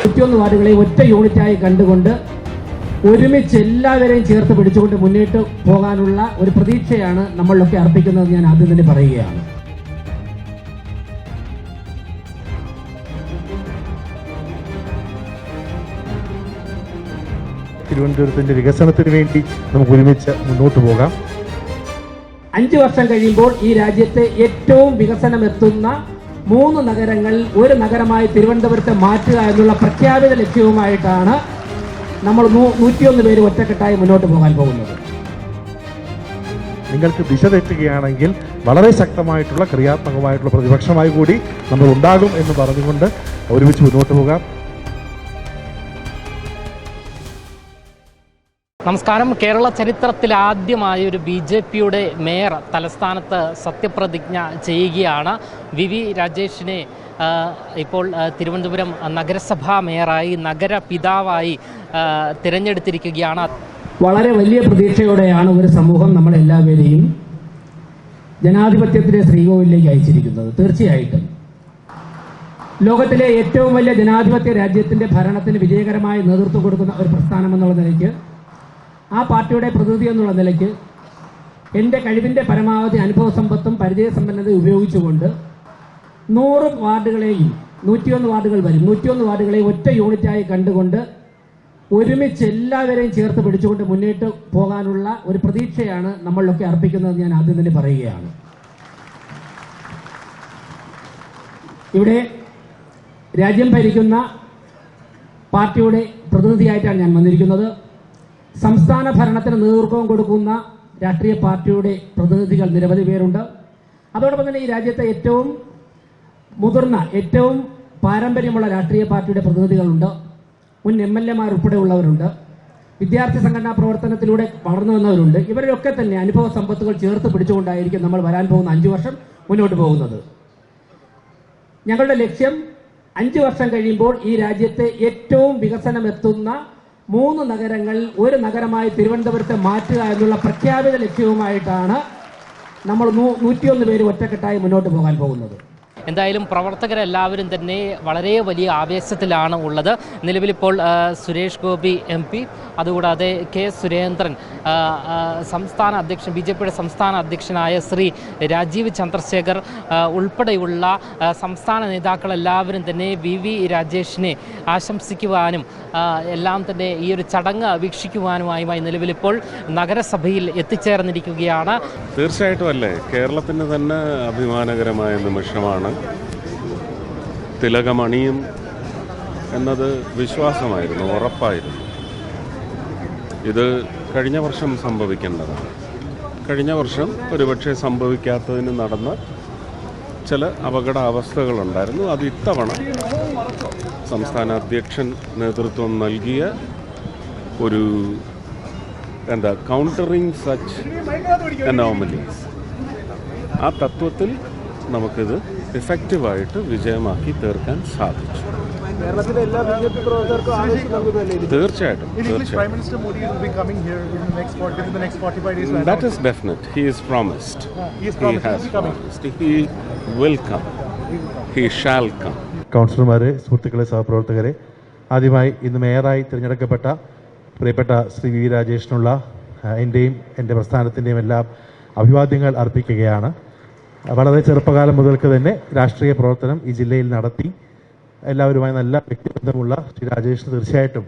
നൂറ്റിയൊന്ന് വാർഡുകളെ ഒറ്റ യൂണിറ്റായി കണ്ടുകൊണ്ട് ഒരുമിച്ച് എല്ലാവരെയും ചേർത്ത് പിടിച്ചുകൊണ്ട് മുന്നോട്ട് പോകാനുള്ള ഒരു പ്രതീക്ഷയാണ് നമ്മളിലൊക്കെ അർപ്പിക്കുന്നത് ഞാൻ ആദ്യം തന്നെ പറയുകയാണ്. തിരുവനന്തപുരത്തിന്റെ വികസനത്തിന് വേണ്ടി നമുക്ക് ഒരുമിച്ച് മുന്നോട്ട് പോകാം. അഞ്ച് വർഷം കഴിയുമ്പോൾ ഈ രാജ്യത്തെ ഏറ്റവും വികസനം എത്തുന്ന മൂന്ന് നഗരങ്ങൾ ഒരു നഗരമായി തിരുവനന്തപുരത്തെ മാറ്റുക എന്നുള്ള പ്രഖ്യാപിത ലക്ഷ്യവുമായിട്ടാണ് നമ്മൾ നൂറ്റിയൊന്ന് പേര് ഒറ്റക്കെട്ടായി മുന്നോട്ട് പോകാൻ പോകുന്നത്. നിങ്ങൾക്ക് ദിശ തെറ്റുകയാണെങ്കിൽ വളരെ ശക്തമായിട്ടുള്ള ക്രിയാത്മകമായിട്ടുള്ള പ്രതിപക്ഷമായി കൂടി നമ്മൾ ഉണ്ടാകും എന്ന് പറഞ്ഞുകൊണ്ട് ഒരുമിച്ച് മുന്നോട്ട് പോകാം. നമസ്കാരം. കേരള ചരിത്രത്തിൽ ആദ്യമായി ഒരു ബി ജെ പിയുടെ മേയർ തലസ്ഥാനത്ത് സത്യപ്രതിജ്ഞ ചെയ്യുകയാണ്. വി വി രാജേഷിനെ ഇപ്പോൾ തിരുവനന്തപുരം നഗരസഭാ മേയറായി നഗര പിതാവായി തിരഞ്ഞെടുത്തിരിക്കുകയാണ്. വളരെ വലിയ പ്രതീക്ഷയോടെയാണ് ഒരു സമൂഹം നമ്മളെല്ലാവരെയും ജനാധിപത്യത്തിലെ ശ്രീകോവിലേക്ക് അയച്ചിരിക്കുന്നത്. തീർച്ചയായിട്ടും. ലോകത്തിലെ ഏറ്റവും വലിയ ജനാധിപത്യ രാജ്യത്തിന്റെ ഭരണത്തിന് വിജയകരമായി നേതൃത്വം കൊടുക്കുന്ന ഒരു പ്രസ്ഥാനം എന്നുള്ള നിലയ്ക്ക് ആ പാർട്ടിയുടെ പ്രതിനിധി എന്നുള്ള നിലയ്ക്ക് എന്റെ കഴിവിന്റെ പരമാവധി അനുഭവ സമ്പത്തും പരിചയസമ്പന്നതയും ഉപയോഗിച്ചുകൊണ്ട് നൂറ് വാർഡുകളെയും നൂറ്റിയൊന്ന് വാർഡുകൾ വരും. നൂറ്റിയൊന്ന് വാർഡുകളെയും ഒറ്റ യൂണിറ്റായി കണ്ടുകൊണ്ട് ഒരുമിച്ച് എല്ലാവരെയും ചേർത്ത് പിടിച്ചുകൊണ്ട് മുന്നോട്ട് പോകാനുള്ള ഒരു പ്രതീക്ഷയാണ് നമ്മളിലൊക്കെ അർപ്പിക്കുന്നത് ഞാൻ ആദ്യം തന്നെ പറയുകയാണ്. ഇവിടെ രാജ്യം ഭരിക്കുന്ന പാർട്ടിയുടെ പ്രതിനിധിയായിട്ടാണ് ഞാൻ വന്നിരിക്കുന്നത്. സംസ്ഥാന ഭരണത്തിന് നേതൃത്വം കൊടുക്കുന്ന രാഷ്ട്രീയ പാർട്ടിയുടെ പ്രതിനിധികൾ നിരവധി പേരുണ്ട്. അതോടൊപ്പം തന്നെ ഈ രാജ്യത്തെ ഏറ്റവും മുതിർന്ന ഏറ്റവും പാരമ്പര്യമുള്ള രാഷ്ട്രീയ പാർട്ടിയുടെ പ്രതിനിധികളുണ്ട്. മുൻ എം എൽ എമാർ ഉൾപ്പെടെയുള്ളവരുണ്ട്. വിദ്യാർത്ഥി സംഘടനാ പ്രവർത്തനത്തിലൂടെ വളർന്നു വന്നവരുണ്ട്. ഇവരൊക്കെ തന്നെ അനുഭവ സമ്പത്തുകൾ ചേർത്ത് പിടിച്ചുകൊണ്ടായിരിക്കും നമ്മൾ വരാൻ പോകുന്ന അഞ്ചു വർഷം മുന്നോട്ട് പോകുന്നത്. ഞങ്ങളുടെ ലക്ഷ്യം അഞ്ചു വർഷം കഴിയുമ്പോൾ ഈ രാജ്യത്തെ ഏറ്റവും വികസനം എത്തുന്ന മൂന്ന് നഗരങ്ങൾ ഒരു നഗരമായി തിരുവനന്തപുരത്തെ മാറ്റുക എന്നുള്ള പ്രഖ്യാപിത ലക്ഷ്യവുമായിട്ടാണ് നമ്മൾ നൂറ്റിയൊന്ന് പേര് ഒറ്റക്കെട്ടായി മുന്നോട്ട് പോകാൻ പോകുന്നത്. എന്തായാലും പ്രവർത്തകരെല്ലാവരും തന്നെ വളരെ വലിയ ആവേശത്തിലാണ് ഉള്ളത്. നിലവിലിപ്പോൾ സുരേഷ് ഗോപി എം പി അതുകൂടാതെ കെ സുരേന്ദ്രൻ സംസ്ഥാന അധ്യക്ഷൻ ബി ജെ പിയുടെ സംസ്ഥാന അധ്യക്ഷനായ ശ്രീ രാജീവ് ചന്ദ്രശേഖർ ഉൾപ്പെടെയുള്ള സംസ്ഥാന നേതാക്കളെല്ലാവരും തന്നെ വി വി രാജേഷിനെ ആശംസിക്കുവാനും എല്ലാം തന്നെ ഈ ഒരു ചടങ്ങ് വീക്ഷിക്കുവാനുമായുമായി നിലവിലിപ്പോൾ നഗരസഭയിൽ എത്തിച്ചേർന്നിരിക്കുകയാണ്. തീർച്ചയായിട്ടും അല്ലേ? കേരളത്തിന് തന്നെ അഭിമാനകരമായ നിമിഷമാണ്. തിലകമണിയും എന്നത് വിശ്വാസമായിരുന്നു ഉറപ്പായിരുന്നു. ഇത് കഴിഞ്ഞ വർഷം സംഭവിക്കേണ്ടതാണ്. കഴിഞ്ഞ വർഷം ഒരുപക്ഷെ സംഭവിക്കാത്തതിന് നടന്ന ചില അപകടാവസ്ഥകളുണ്ടായിരുന്നു. അത് ഇത്തവണ സംസ്ഥാന അധ്യക്ഷൻ നേതൃത്വം നൽകിയ ഒരു എന്താ കൗണ്ടറിങ് സച്ച് അനോമലീസ് ആ തത്വത്തിൽ നമുക്കിത് ഇഫക്റ്റീവായിട്ട് വിജയമാക്കി തീർക്കാൻ സാധിച്ചു. കൗൺസിലർമാരെ സുഹൃത്തുക്കളെ സഹപ്രവർത്തകരെ ആദ്യമായി ഇന്ന് മേയറായി തിരഞ്ഞെടുക്കപ്പെട്ട പ്രിയപ്പെട്ട ശ്രീ വി രാജേഷിനുള്ള എന്റെയും എന്റെ പ്രസ്ഥാനത്തിന്റെയും എല്ലാം അഭിവാദ്യങ്ങൾ അർപ്പിക്കുകയാണ്. വളരെ ചെറുപ്പകാലം മുതൽക്ക് തന്നെ രാഷ്ട്രീയ പ്രവർത്തനം ഈ ജില്ലയിൽ നടത്തി. എല്ലാവരുമായി നല്ല വ്യക്തിബന്ധമുള്ള ശ്രീ രാജേഷിന് തീർച്ചയായിട്ടും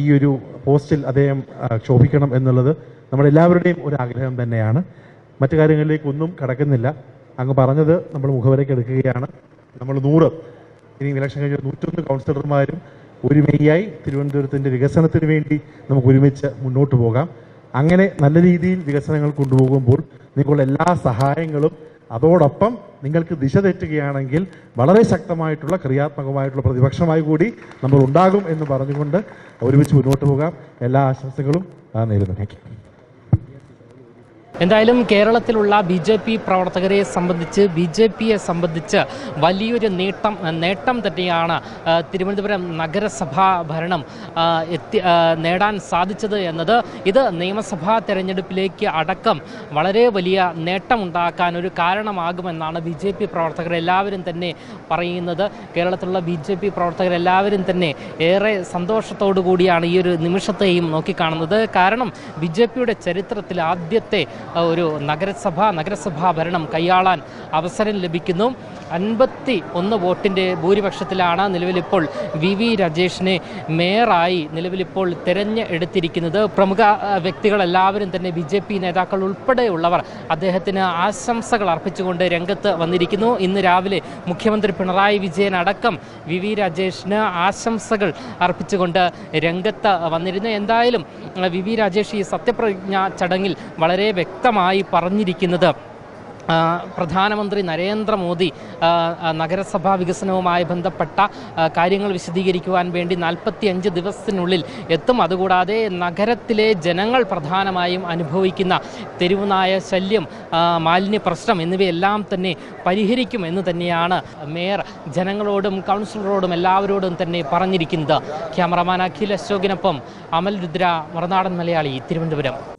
ഈ ഒരു പോസ്റ്റിൽ അദ്ദേഹം ക്ഷോഭിക്കണം എന്നുള്ളത് നമ്മളെല്ലാവരുടെയും ഒരു ആഗ്രഹം തന്നെയാണ്. മറ്റു കാര്യങ്ങളിലേക്ക് ഒന്നും കടക്കുന്നില്ല. അങ്ങ് പറഞ്ഞത് നമ്മൾ മുഖവരയ്ക്ക് എടുക്കുകയാണ്. നമ്മൾ നൂറ് ഇനി ഇലക്ഷൻ കഴിഞ്ഞ നൂറ്റൊന്ന് കൗൺസിലർമാരും ഒരുമയായി തിരുവനന്തപുരത്തിന്റെ വികസനത്തിന് വേണ്ടി നമുക്ക് ഒരുമിച്ച് മുന്നോട്ട് പോകാം. അങ്ങനെ നല്ല രീതിയിൽ വികസനങ്ങൾ കൊണ്ടുപോകുമ്പോൾ നിങ്ങളുടെ എല്ലാ സഹായങ്ങളും അതോടൊപ്പം നിങ്ങൾക്ക് ദിശ തെറ്റുകയാണെങ്കിൽ വളരെ ശക്തമായിട്ടുള്ള ക്രിയാത്മകമായിട്ടുള്ള പ്രതിപക്ഷമായി കൂടി നമ്മൾ ഉണ്ടാകും എന്ന് പറഞ്ഞുകൊണ്ട് ഒരുമിച്ച് മുന്നോട്ട് പോകാം. എല്ലാ ആശംസകളും നേരുന്നു. താങ്ക് എന്തായാലും കേരളത്തിലുള്ള ബി ജെ പി പ്രവർത്തകരെ സംബന്ധിച്ച് ബി ജെ പിയെ സംബന്ധിച്ച് വലിയൊരു നേട്ടം നേട്ടം തന്നെയാണ് തിരുവനന്തപുരം നഗരസഭാ ഭരണം എത്തി നേടാൻ സാധിച്ചത് എന്നത്. ഇത് നിയമസഭാ തെരഞ്ഞെടുപ്പിലേക്ക് അടക്കം വളരെ വലിയ നേട്ടമുണ്ടാക്കാൻ ഒരു കാരണമാകുമെന്നാണ് ബി ജെ പി പ്രവർത്തകർ എല്ലാവരും തന്നെ പറയുന്നത്. കേരളത്തിലുള്ള ബി ജെ പി പ്രവർത്തകരെല്ലാവരും തന്നെ ഏറെ സന്തോഷത്തോടു കൂടിയാണ് ഈ ഒരു നിമിഷത്തെയും നോക്കിക്കാണുന്നത്. കാരണം ബി ജെ പിയുടെ ചരിത്രത്തിൽ ആദ്യത്തെ ഒരു നഗരസഭ നഗരസഭാ ഭരണം കൈയാളാൻ അവസരം ലഭിക്കുന്നു. അൻപത്തി ഒന്ന് വോട്ടിന്റെ ഭൂരിപക്ഷത്തിലാണ് നിലവിലിപ്പോൾ വി വി രാജേഷിനെ മേയറായി നിലവിലിപ്പോൾ തിരഞ്ഞെടുത്തിരിക്കുന്നത്. പ്രമുഖ വ്യക്തികളെല്ലാവരും തന്നെ ബി ജെ പി നേതാക്കൾ ഉൾപ്പെടെയുള്ളവർ അദ്ദേഹത്തിന് ആശംസകൾ അർപ്പിച്ചുകൊണ്ട് രംഗത്ത് വന്നിരിക്കുന്നു. ഇന്ന് രാവിലെ മുഖ്യമന്ത്രി പിണറായി വിജയൻ അടക്കം വി വി രാജേഷിന് ആശംസകൾ അർപ്പിച്ചുകൊണ്ട് രംഗത്ത് വന്നിരുന്നു. എന്തായാലും വി വി രാജേഷ് ഈ സത്യപ്രതിജ്ഞ ചടങ്ങിൽ വളരെ വ്യക്തമായി പറഞ്ഞിരിക്കുന്നത്. പ്രധാനമന്ത്രി നരേന്ദ്രമോദി നഗരസഭാ വികസനവുമായി ബന്ധപ്പെട്ട കാര്യങ്ങൾ വിശദീകരിക്കുവാൻ വേണ്ടി നാൽപ്പത്തി അഞ്ച് ദിവസത്തിനുള്ളിൽ എത്തും. അതുകൂടാതെ നഗരത്തിലെ ജനങ്ങൾ പ്രധാനമായും അനുഭവിക്കുന്ന തെരുവുനായ ശല്യം മാലിന്യ പ്രശ്നം എന്നിവയെല്ലാം തന്നെ പരിഹരിക്കും എന്ന് തന്നെയാണ് മേയർ ജനങ്ങളോടും കൗൺസിലറോടും എല്ലാവരോടും തന്നെ പറഞ്ഞിരിക്കുന്നത്. ക്യാമറമാൻ അഖിൽ അശോകിനൊപ്പം അമൽ രുദ്ര മറുനാടൻ മലയാളി തിരുവനന്തപുരം.